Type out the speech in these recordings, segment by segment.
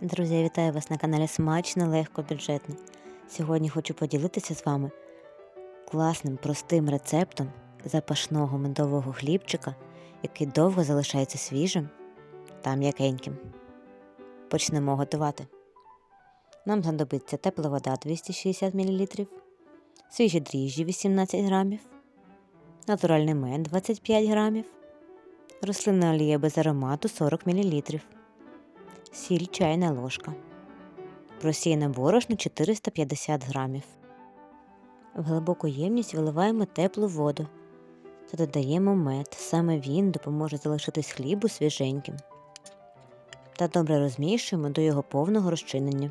Друзі, я вітаю вас на каналі Смачно, легко, бюджетно. Сьогодні хочу поділитися з вами класним простим рецептом запашного медового хлібчика, який довго залишається свіжим та м'якеньким. Почнемо готувати. Нам знадобиться тепла вода 260 мл, свіжі дріжджі 18 грамів, натуральний мед 25 грамів, рослинна олія без аромату 40 мл сіль чайна ложка, просіяне борошно 450 грамів. В глибоку ємність виливаємо теплу воду та додаємо мед. Саме він допоможе залишитись хлібу свіженьким. Та добре розмішуємо до його повного розчинення.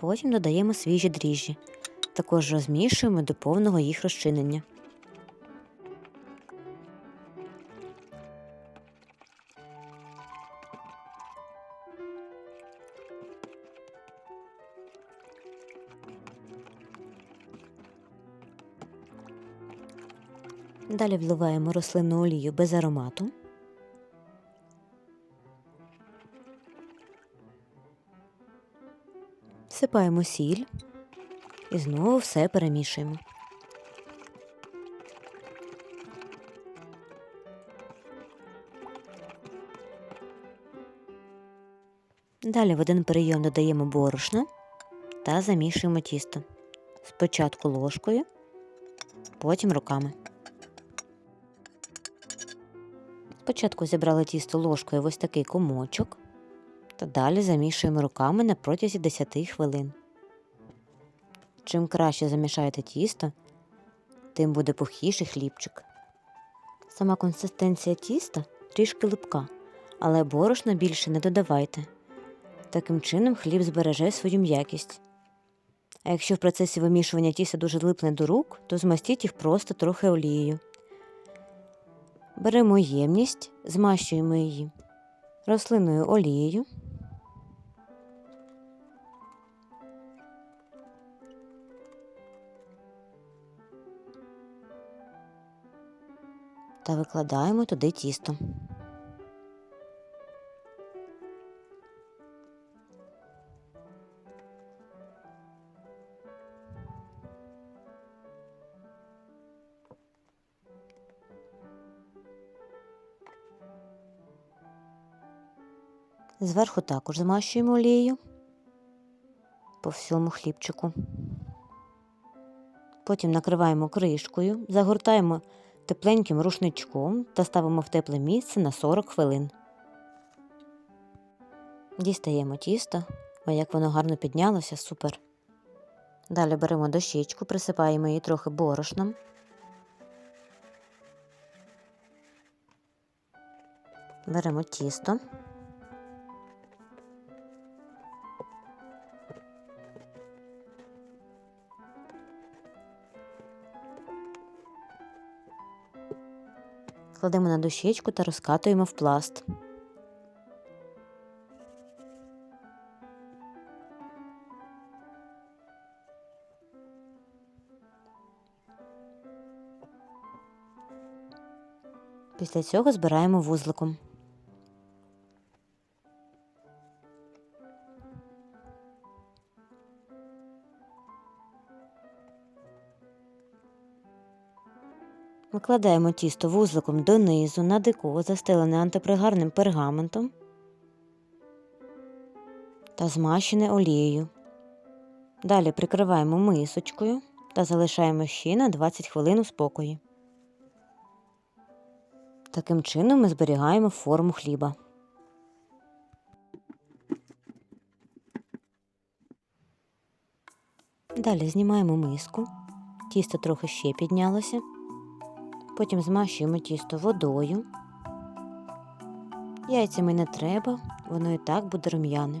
Потім додаємо свіжі дріжджі. Також розмішуємо до повного їх розчинення. Далі вливаємо рослинну олію без аромату. Всипаємо сіль і знову все перемішуємо. Далі в один прийом додаємо борошно та замішуємо тісто. Спочатку ложкою, потім руками. Спочатку зібрали тісто ложкою в ось такий комочок та далі замішуємо руками на протязі 10 хвилин. Чим краще замішаєте тісто, тим буде пухіший хлібчик. Сама консистенція тіста трішки липка, але борошна більше не додавайте. Таким чином хліб збереже свою м'якість. А якщо в процесі вимішування тіста дуже липне до рук, то змастіть їх просто трохи олією. Беремо ємність, змащуємо її рослинною олією. Та викладаємо туди тісто. Зверху також змащуємо олією по всьому хлібчику. Потім накриваємо кришкою, загортаємо тепленьким рушничком та ставимо в тепле місце на 40 хвилин. Дістаємо тісто, Ой, як воно гарно піднялося, супер. Далі беремо дощечку, присипаємо її трохи борошном. Беремо тісто. Кладемо на дощечку та розкатуємо в пласт. Після цього збираємо вузликом. Викладаємо тісто вузликом донизу на дико, застелене антипригарним пергаментом та змащене олією. Далі прикриваємо мисочкою та залишаємо ще на 20 хвилин у спокої. Таким чином ми зберігаємо форму хліба. Далі знімаємо миску, тісто трохи ще піднялося. Потім змащуємо тісто водою. Яйцями не треба, воно і так буде рум'яне.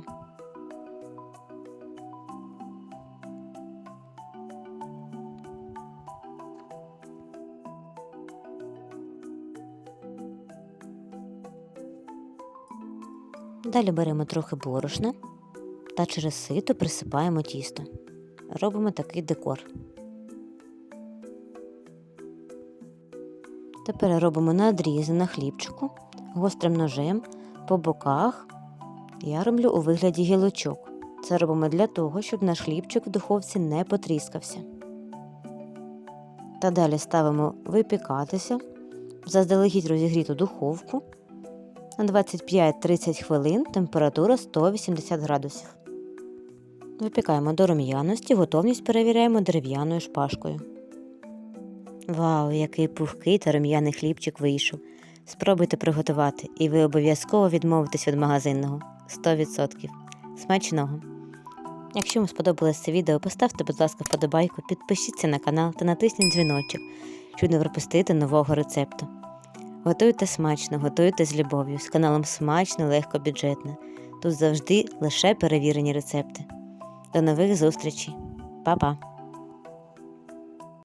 Далі беремо трохи борошна та через сито присипаємо тісто. робимо такий декор. Тепер робимо надрізи на хлібчику гострим ножем по боках. Я роблю у вигляді гілочок. Це робимо для того, щоб наш хлібчик в духовці не потріскався. Та далі ставимо випікатися заздалегідь розігріту духовку на 25-30 хвилин, температура 180 градусів. Випікаємо до рум'яності, готовність перевіряємо дерев'яною шпажкою. Вау, який пухкий та рум'яний хлібчик вийшов. Спробуйте приготувати, і ви обов'язково відмовитесь від магазинного 100%. Смачного! Якщо вам сподобалось це відео, поставте, будь ласка, вподобайку, підпишіться на канал та натисніть дзвіночок, щоб не пропустити нового рецепту. Готуйте смачно, готуйте з любов'ю. З каналом смачно, легко, бюджетно. Тут завжди лише перевірені рецепти. До нових зустрічей. Па-па!